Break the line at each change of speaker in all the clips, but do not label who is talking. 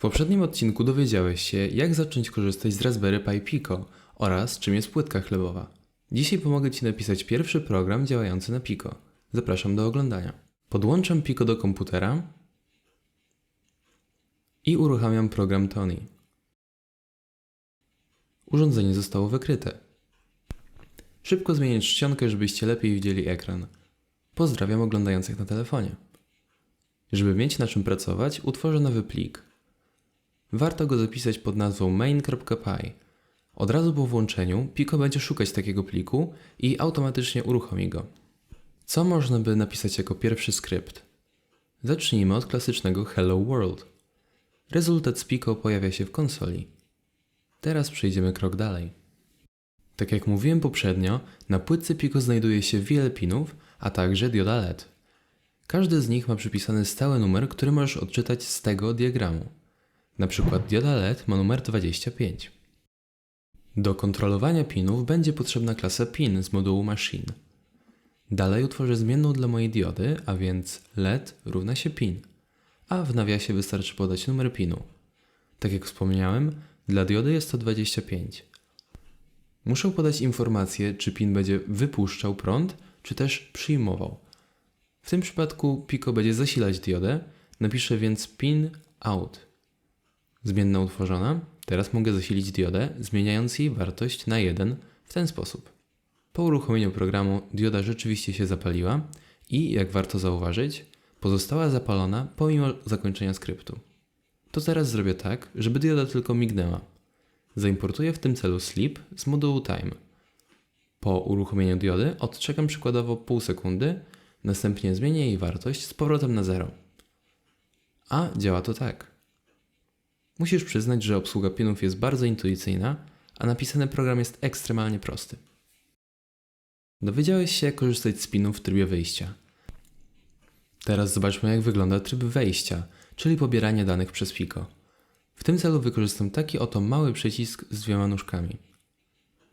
poprzednim odcinku dowiedziałeś się, jak zacząć korzystać z Raspberry Pi Pico oraz czym jest płytka chlebowa. Dzisiaj pomogę Ci napisać pierwszy program działający na Pico. Zapraszam do oglądania. Podłączam Pico do komputera i uruchamiam program Tony. Urządzenie zostało wykryte. Szybko zmienię czcionkę, żebyście lepiej widzieli ekran. Pozdrawiam oglądających na telefonie. Żeby mieć na czym pracować, utworzę nowy plik. Warto go zapisać pod nazwą main.py. Od razu po włączeniu Pico będzie szukać takiego pliku i automatycznie uruchomi go. Co można by napisać jako pierwszy skrypt? Zacznijmy od klasycznego Hello World. Rezultat z Pico pojawia się w konsoli. Teraz przejdziemy krok dalej. Tak jak mówiłem poprzednio, na płytce Pico znajduje się wiele pinów, a także dioda LED. Każdy z nich ma przypisany stały numer, który możesz odczytać z tego diagramu. Na przykład dioda LED ma numer 25. Do kontrolowania pinów będzie potrzebna klasa pin z modułu machine. Dalej utworzę zmienną dla mojej diody, a więc LED równa się pin, a w nawiasie wystarczy podać numer pinu. Tak jak wspomniałem, dla diody jest to 25. Muszę podać informację, czy pin będzie wypuszczał prąd, czy też przyjmował. W tym przypadku Pico będzie zasilać diodę, napiszę więc pin out. Zmienna utworzona, teraz mogę zasilić diodę, zmieniając jej wartość na 1 w ten sposób. Po uruchomieniu programu dioda rzeczywiście się zapaliła i, jak warto zauważyć, pozostała zapalona pomimo zakończenia skryptu. To teraz zrobię tak, żeby dioda tylko mignęła. Zaimportuję w tym celu sleep z modułu time. Po uruchomieniu diody odczekam przykładowo pół sekundy, następnie zmienię jej wartość z powrotem na 0. A działa to tak. Musisz przyznać, że obsługa pinów jest bardzo intuicyjna, a napisany program jest ekstremalnie prosty. Dowiedziałeś się, jak korzystać z pinów w trybie wyjścia. Teraz zobaczmy, jak wygląda tryb wejścia, czyli pobieranie danych przez Pico. W tym celu wykorzystam taki oto mały przycisk z dwiema nóżkami.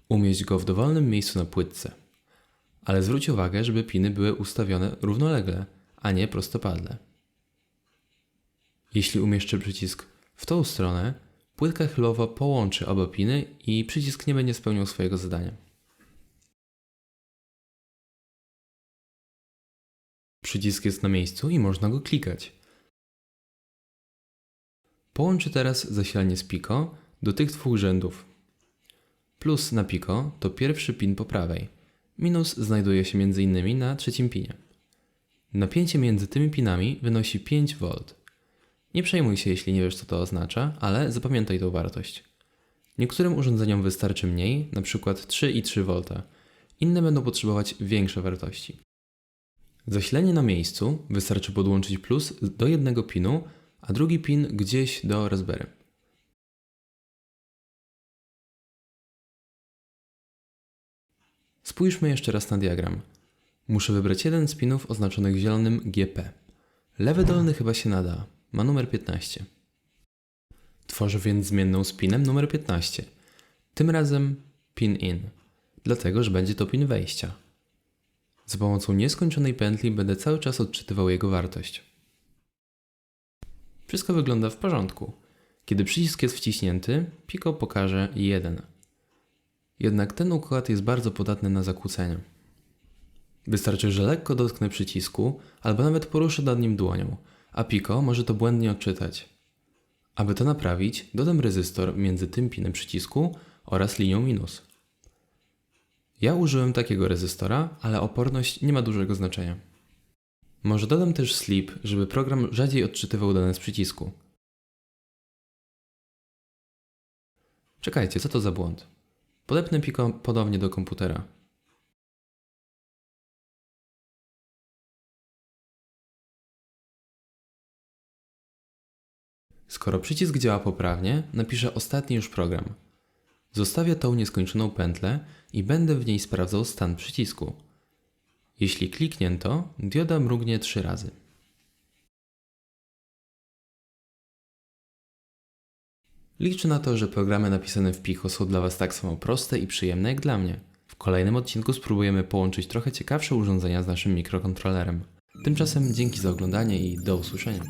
Umieść go w dowolnym miejscu na płytce. Ale zwróć uwagę, żeby piny były ustawione równolegle, a nie prostopadle. Jeśli umieszczę przycisk w tą stronę, płytka chylowa połączy oba piny i przycisk nie będzie spełniał swojego zadania. Przycisk jest na miejscu i można go klikać. Połączę teraz zasilanie z Pico do tych dwóch rzędów. Plus na Pico to pierwszy pin po prawej. Minus znajduje się m.in. na trzecim pinie. Napięcie między tymi pinami wynosi 5V. Nie przejmuj się, jeśli nie wiesz, co to oznacza, ale zapamiętaj tą wartość. Niektórym urządzeniom wystarczy mniej, np. 3,3V. Inne będą potrzebować większe wartości. Zasilanie na miejscu wystarczy podłączyć plus do jednego pinu, a drugi pin gdzieś do Raspberry. Spójrzmy jeszcze raz na diagram. Muszę wybrać jeden z pinów oznaczonych zielonym GP. Lewy dolny chyba się nada, ma numer 15. Tworzę więc zmienną z pinem numer 15. Tym razem pin in, dlatego że będzie to pin wejścia. Za pomocą nieskończonej pętli będę cały czas odczytywał jego wartość. Wszystko wygląda w porządku. Kiedy przycisk jest wciśnięty, Pico pokaże 1. Jednak ten układ jest bardzo podatny na zakłócenia. Wystarczy, że lekko dotknę przycisku albo nawet poruszę nad nim dłonią, a Pico może to błędnie odczytać. Aby to naprawić, dodam rezystor między tym pinem przycisku oraz linią minus. Ja użyłem takiego rezystora, ale oporność nie ma dużego znaczenia. Może dodam też sleep, żeby program rzadziej odczytywał dane z przycisku. Czekajcie, co to za błąd? Podepnę Pico ponownie do komputera. Skoro przycisk działa poprawnie, napiszę ostatni już program. Zostawię tą nieskończoną pętlę i będę w niej sprawdzał stan przycisku. Jeśli kliknięto, dioda mrugnie trzy razy. Liczę na to, że programy napisane w Pico są dla Was tak samo proste i przyjemne jak dla mnie. W kolejnym odcinku spróbujemy połączyć trochę ciekawsze urządzenia z naszym mikrokontrolerem. Tymczasem dzięki za oglądanie i do usłyszenia.